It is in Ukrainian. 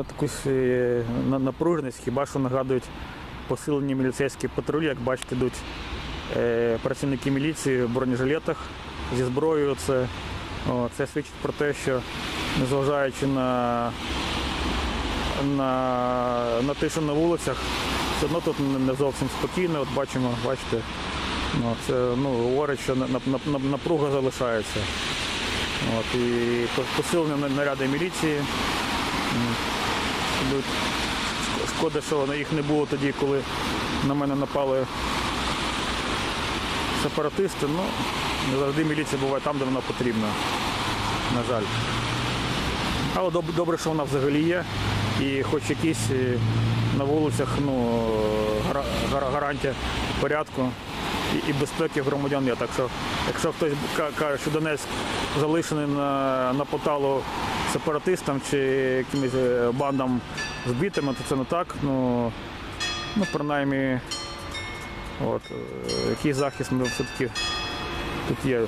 ну, якусь е, напруженість, хіба що нагадують посилені міліцейські патрулі, як бачите, йдуть е, працівники міліції в бронежилетах зі зброєю. Це, це свідчить про те, що незважаючи на, на, на тишу на вулицях, все одно тут не- зовсім спокійно. От бачимо, бачите, ну, це ну, говорить, що на- на- на- напруга залишається. От, і посилені наряди міліції. Шкода, що їх не було тоді, коли на мене напали сепаратисти. Ну, не завжди міліція буває там, де вона потрібна. На жаль. Але добре, що вона взагалі є. І хоч якісь е, на вулицях ну, гара- гара- гарантія порядку і безпеки громадян є. Так що, якщо хтось каже, що Донецьк залишений на, на поталу сепаратистам чи якимось е, бандам збитими, то це не так. Ну, ну принаймні, от, е, який захист ми все-таки тут є